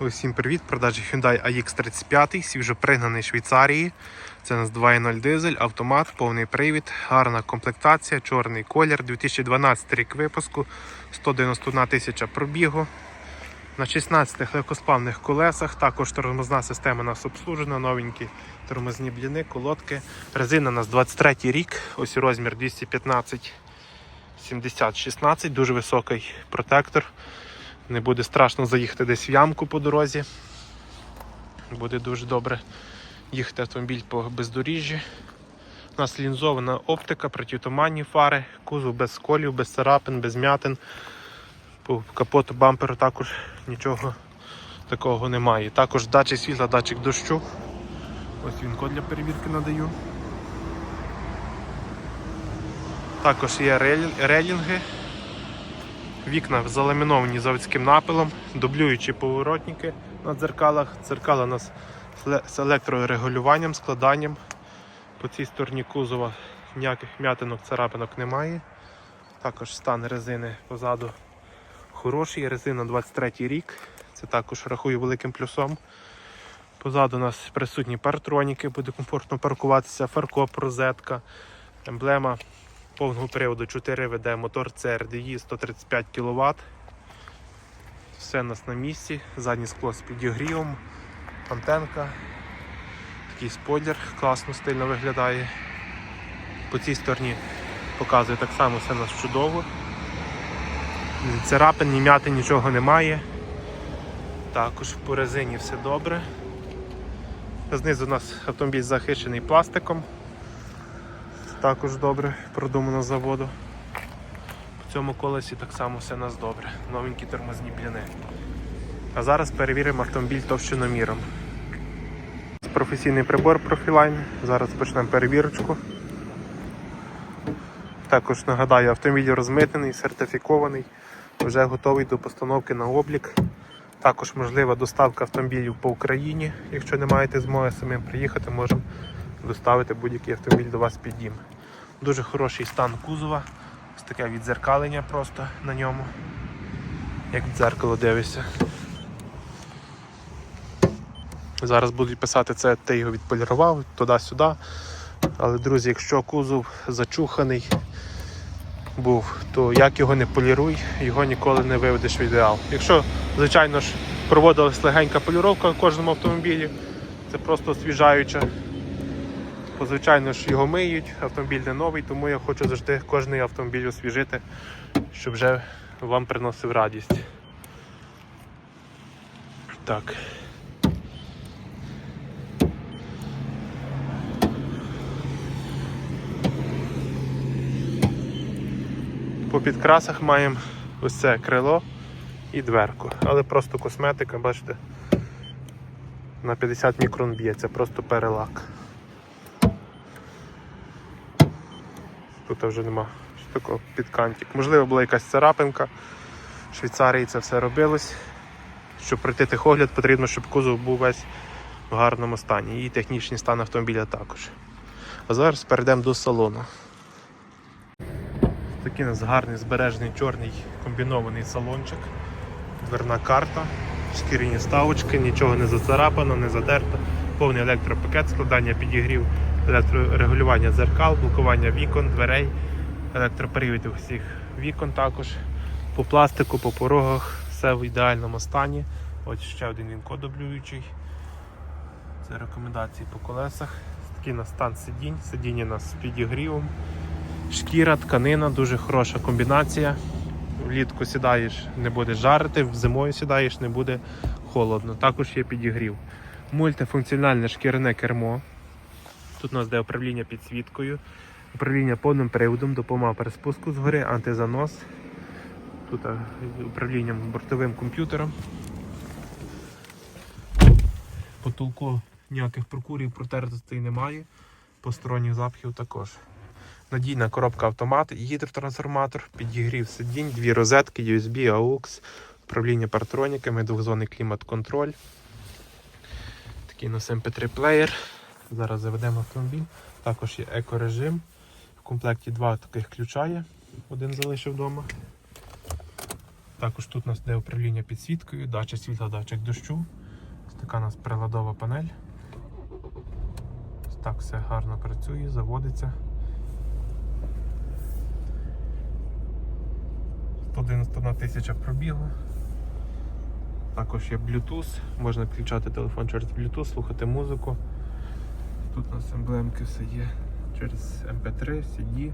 Усім привіт! Продажі Hyundai AX35, свіжопригнаний Швейцарії. Це у нас 2.0 дизель, автомат, повний привід, гарна комплектація, чорний колір, 2012 рік випуску, 191 тисяча пробігу. На 16 легкосплавних колесах, також тормозна система у нас обслужена, новенькі тормозні бліни, колодки. Резина у нас 23 рік, ось розмір 215 70 16, дуже високий протектор. Не буде страшно заїхати десь в ямку по дорозі. Буде дуже добре їхати автомобіль по бездоріжжі. У нас лінзована оптика, протитуманні фари, кузов без сколів, без царапин, без м'ятин. По капоту бамперу також нічого такого немає. Також датчик світла, датчик дощу. Ось він код для перевірки надаю. Також є релі- релінги. Вікна заламіновані заводським напилом, дублюючі поворотники на дзеркалах. Дзеркала у нас з електрорегулюванням, складанням. По цій стороні кузова ніяких м'ятинок, царапинок немає. Також стан резини позаду хороший. Резина 23 рік. Це також рахую великим плюсом. Позаду у нас присутні партроніки, буде комфортно паркуватися, фаркоп, розетка, емблема повного приводу 4 веде мотор CRDI 135 кВт. Все у нас на місці. Заднє скло з підігрівом, антенка, такий спойлер, класно стильно виглядає. По цій стороні показує так само все у нас чудово. Царапин, ні м'яти, нічого немає. Також по резині все добре. Знизу у нас автомобіль захищений пластиком також добре продумано заводу. В цьому колесі так само все у нас добре. Новенькі тормозні бліни. А зараз перевіримо автомобіль товщиноміром. Професійний прибор Profiline. Зараз почнемо перевірочку. Також нагадаю, автомобіль розмитнений, сертифікований, вже готовий до постановки на облік. Також можлива доставка автомобілів по Україні. Якщо не маєте змоги самим приїхати, можемо доставити будь-який автомобіль до вас під дім. Дуже хороший стан кузова. Ось таке відзеркалення просто на ньому. Як в дзеркало дивишся. Зараз будуть писати, це ти його відполірував туди-сюди. Але, друзі, якщо кузов зачуханий був, то як його не поліруй, його ніколи не виведеш в ідеал. Якщо, звичайно ж, проводилась легенька поліровка в кожному автомобілі, це просто освіжаюча. Бо, звичайно ж, його миють, автомобіль не новий, тому я хочу завжди кожний автомобіль освіжити, щоб вже вам приносив радість. Так. По підкрасах маємо ось це крило і дверку, але просто косметика, бачите, на 50 мікрон б'ється, просто перелак. Тут вже нема що такого підкантик. Можливо, була якась царапинка. В Швейцарії це все робилось. Щоб пройти техогляд, потрібно, щоб кузов був весь в гарному стані. І технічний стан автомобіля також. А зараз перейдемо до салону. Такий у нас гарний збережений чорний комбінований салончик. Дверна карта, шкіряні ставочки, нічого не зацарапано, не задерто. Повний електропакет, складання підігрів, електрорегулювання дзеркал, блокування вікон, дверей, електропривід усіх вікон також. По пластику, по порогах, все в ідеальному стані. Ось ще один він кодоблюючий. Це рекомендації по колесах. Такий у нас стан сидінь. Сидіння у нас з підігрівом. Шкіра, тканина, дуже хороша комбінація. Влітку сідаєш, не буде жарити, зимою сідаєш, не буде холодно. Також є підігрів. Мультифункціональне шкіряне кермо. Тут у нас де управління підсвіткою, управління повним приводом, допомога при спуску згори, антизанос. Тут а, управлінням бортовим комп'ютером. Потолку ніяких прокурів протертостей немає, посторонніх запахів також. Надійна коробка автомат, гідротрансформатор, підігрів сидінь, дві розетки, USB, AUX, управління партроніками, двохзонний клімат-контроль. Такий нас MP3 плеєр. Зараз заведемо автомобіль. Також є екорежим. В комплекті два таких ключа є. Один залишив вдома. Також тут у нас йде управління підсвіткою, датчик світла, датчик дощу. Ось така у нас приладова панель. Ось так все гарно працює, заводиться. 191 тисяча пробігу. Також є Bluetooth, можна включати телефон через Bluetooth, слухати музику. Тут у нас емблемки все є через MP3, CD,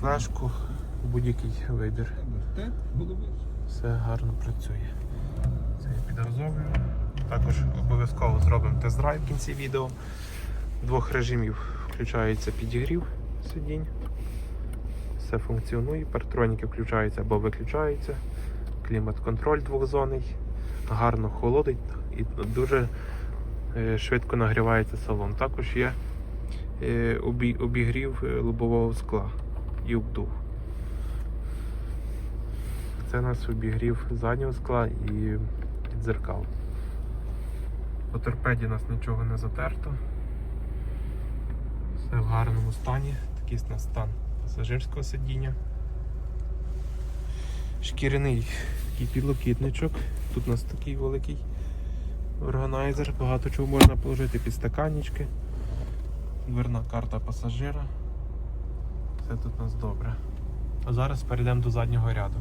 флешку, будь-який вибір. Все гарно працює. Це я підгазовую. Також обов'язково зробимо тест-драйв в кінці відео. Двох режимів включається підігрів сидінь. Все функціонує, партроніки включаються або виключаються. Клімат-контроль двохзонний, гарно холодить і дуже швидко нагрівається салон. Також є е, обігрів е, лобового скла і обдув. Це у нас обігрів заднього скла і дзеркал. По торпеді нас нічого не затерто. Все в гарному стані. Такий у нас стан пасажирського сидіння. Шкіряний такий підлокітничок. Тут у нас такий великий органайзер, багато чого можна положити під стаканічки. Дверна карта пасажира. Все тут у нас добре. А зараз перейдемо до заднього ряду.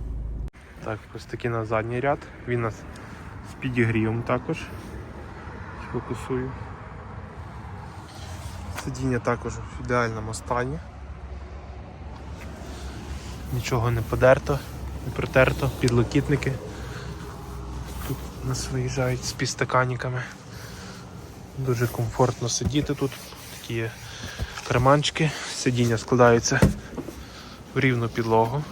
Так, ось такий на задній ряд. Він у нас з підігрівом також. Фокусую. Сидіння також в ідеальному стані. Нічого не подерто, не протерто, підлокітники. Нас виїжджають з підстаканниками. Дуже комфортно сидіти тут. Такі карманчики, сидіння складаються в рівну підлогу.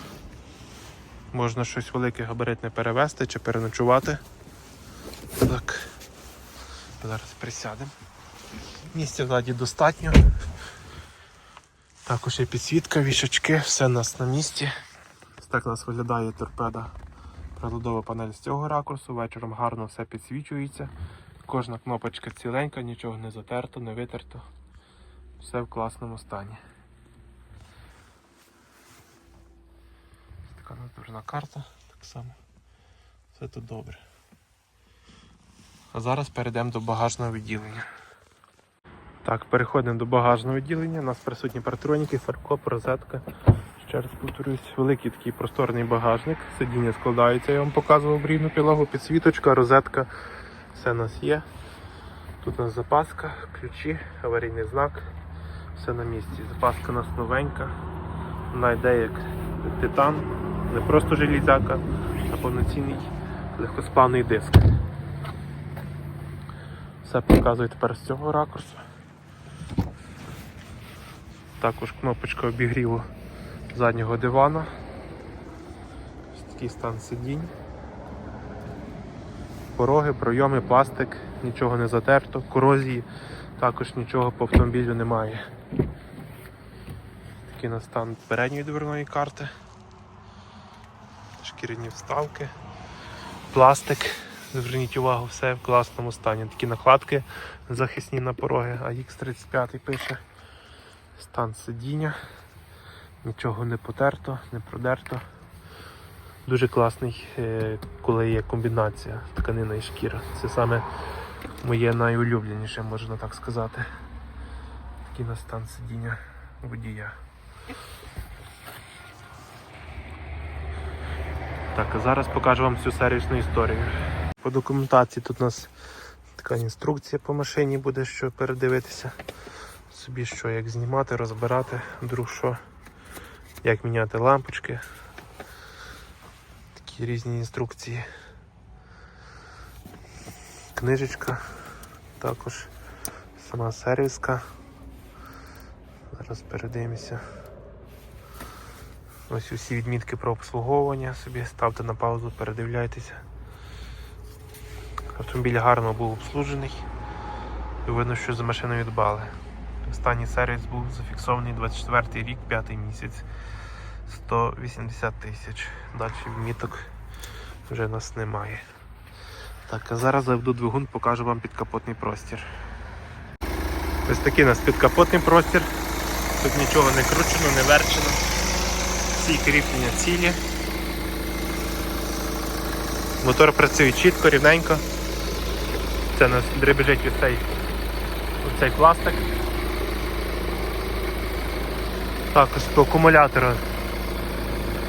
Можна щось велике габаритне перевезти чи переночувати. Так. Зараз присядемо. Місця ззаді достатньо. Також є підсвітка, вішачки, все у нас на місці. Так у нас виглядає торпеда. Приладова панель з цього ракурсу. Вечором гарно все підсвічується. Кожна кнопочка ціленька, нічого не затерто, не витерто. Все в класному стані. Така натурна карта, так само. Все тут добре. А зараз перейдемо до багажного відділення. Так, переходимо до багажного відділення. У нас присутні партроніки, фаркоп, розетка. Ще раз повторюсь, великий такий просторний багажник. Сидіння складається, я вам показував рівну підлогу, підсвіточка, розетка. Все у нас є. Тут у нас запаска, ключі, аварійний знак. Все на місці. Запаска у нас новенька. Вона йде як титан, не просто железяка, а повноцінний легкосплавний диск. Все показую тепер з цього ракурсу. Також кнопочка обігріву заднього дивана. Такий стан сидінь. Пороги, пройоми, пластик, нічого не затерто, корозії, також нічого по автомобілю немає. Такий на стан передньої дверної карти. Шкіряні вставки, пластик. Зверніть увагу, все в класному стані. Такі накладки захисні на пороги, а X35 пише. Стан сидіння. Нічого не потерто, не продерто. Дуже класний, е, коли є комбінація тканина і шкіра. Це саме моє найулюбленіше, можна так сказати. Такий на стан сидіння водія. Так, а зараз покажу вам всю сервісну історію. По документації тут у нас така інструкція по машині буде, що передивитися. Собі що, як знімати, розбирати, вдруг що, як міняти лампочки. Такі різні інструкції. Книжечка, також сама сервіска. Зараз передивимося. Ось усі відмітки про обслуговування собі ставте на паузу, передивляйтеся. Автомобіль гарно був обслужений. І видно, що за машиною дбали. Останній сервіс був зафіксований 24 рік, 5 місяць. 180 тисяч. Далі відміток вже нас немає. Так, а зараз заведу двигун, покажу вам підкапотний простір. Ось такий у нас підкапотний простір. Тут нічого не кручено, не верчено. Всі кріплення цілі. Мотор працює чітко, рівненько. Це у нас дребіжить ось цей, ось пластик. Також по акумулятору.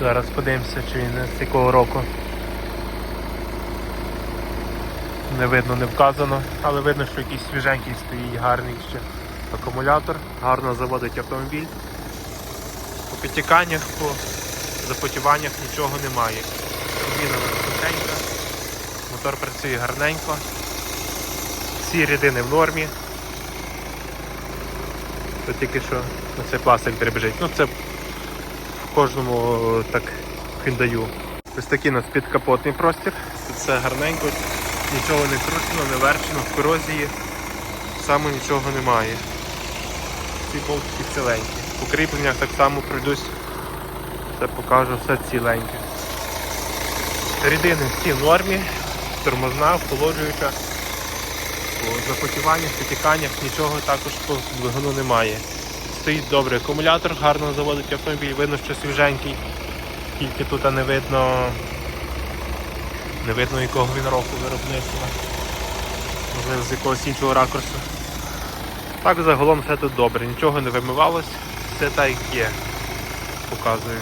Зараз подивимося, чи він з якого року. Не видно, не вказано, але видно, що якийсь свіженький стоїть, гарний ще акумулятор, гарно заводить автомобіль. По підтіканнях, по запотіваннях нічого немає. Кабіна високенька, мотор працює гарненько, всі рідини в нормі. Тільки що ну, цей пластик дребежить. Ну це кожному о, так даю. Ось такий у нас підкапотний простір. Тут все гарненько, нічого не кручено, не верчено, в корозії саме нічого немає. Всі болтики ціленькі. По кріпленнях так само пройдусь, все покажу, все ціленьке. Рідини всі в нормі, тормозна, охолоджуюча. По запотіваннях, потіканнях нічого також по двигуну немає. Стоїть добрий акумулятор, гарно заводить автомобіль, видно, що свіженький. Тільки тут не видно не видно якого він року виробництва. Можливо з якогось іншого ракурсу. Так загалом все тут добре, нічого не вимивалось, все так як є, показую.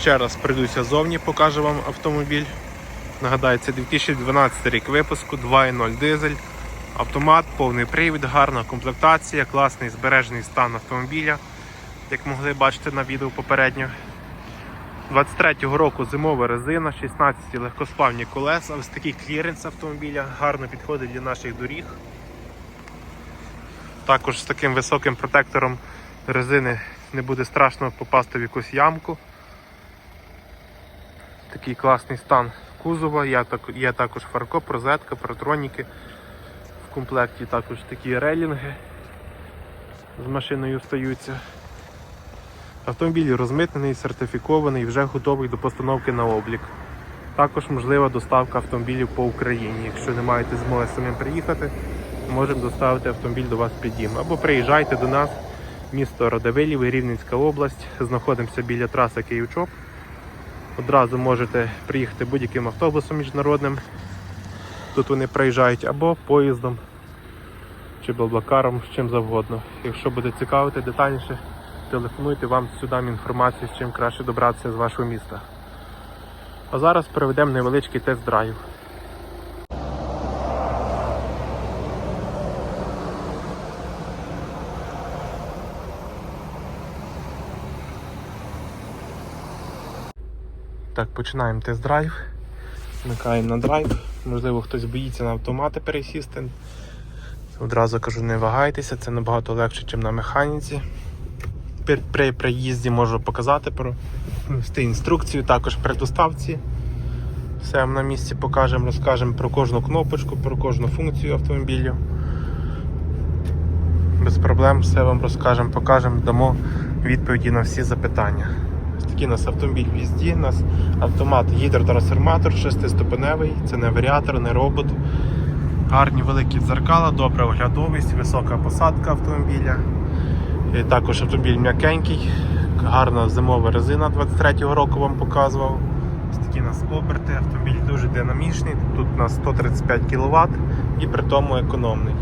Ще раз прийдуся зовні, покажу вам автомобіль. Нагадаю, це 2012 рік випуску, 2.0 дизель, автомат, повний привід, гарна комплектація, класний збережений стан автомобіля, як могли бачити на відео попередньо. 23-го року зимова резина, 16 легкосплавні колеса, ось такий кліренс автомобіля, гарно підходить для наших доріг. Також з таким високим протектором резини не буде страшно попасти в якусь ямку. Такий класний стан кузова, є, також фаркоп, розетка, протроніки. В комплекті також такі релінги з машиною стаються. Автомобіль розмитнений, сертифікований, вже готовий до постановки на облік. Також можлива доставка автомобілів по Україні. Якщо не маєте змоги самим приїхати, можемо доставити автомобіль до вас під дім. Або приїжджайте до нас, місто Радивилів, Рівненська область. Знаходимося біля траси Київ-Чоп. Одразу можете приїхати будь-яким автобусом міжнародним. Тут вони приїжджають або поїздом чи блаблакаром, чим завгодно. Якщо буде цікавити детальніше, телефонуйте, вам сюди інформацію, з чим краще добратися з вашого міста. А зараз проведемо невеличкий тест-драйв. Так, починаємо тест-драйв. Вмикаємо на драйв. Можливо, хтось боїться на автомати пересісти. Одразу кажу, не вагайтеся, це набагато легше, ніж на механіці. При, при приїзді можу показати про інструкцію, також при доставці. Все вам на місці покажемо, розкажемо про кожну кнопочку, про кожну функцію автомобілю. Без проблем все вам розкажемо, покажемо, дамо відповіді на всі запитання. Такий у нас автомобіль в їзді, у нас автомат гідротрансформатор, шестиступеневий, це не варіатор, не робот. Гарні великі дзеркала, добра оглядовість, висока посадка автомобіля. І також автомобіль м'якенький, гарна зимова резина 23-го року вам показував. Ось такі у нас оберти, автомобіль дуже динамічний, тут у нас 135 кВт і при тому економний.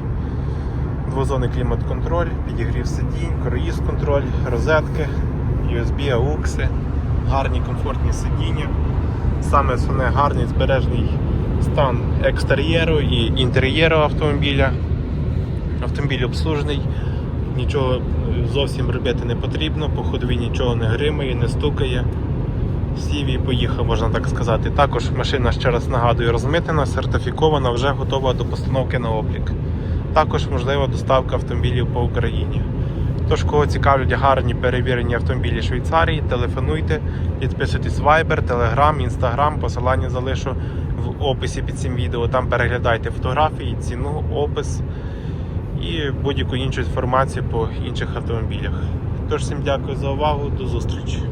Двозонний клімат-контроль, підігрів сидінь, круїз контроль, розетки, USB, AUX, гарні комфортні сидіння. Саме основне гарний збережний стан екстер'єру і інтер'єру автомобіля. Автомобіль обслужений, нічого зовсім робити не потрібно, по ходові нічого не гримає, не стукає. Сів і поїхав, можна так сказати. Також машина, ще раз нагадую, розмитнена, сертифікована, вже готова до постановки на облік. Також можлива доставка автомобілів по Україні. Тож, кого цікавлять гарні перевірені автомобілі Швейцарії, телефонуйте, підписуйтесь Viber, Telegram, Instagram, посилання залишу в описі під цим відео. Там переглядайте фотографії, ціну, опис і будь-яку іншу інформацію по інших автомобілях. Тож всім дякую за увагу, до зустрічі!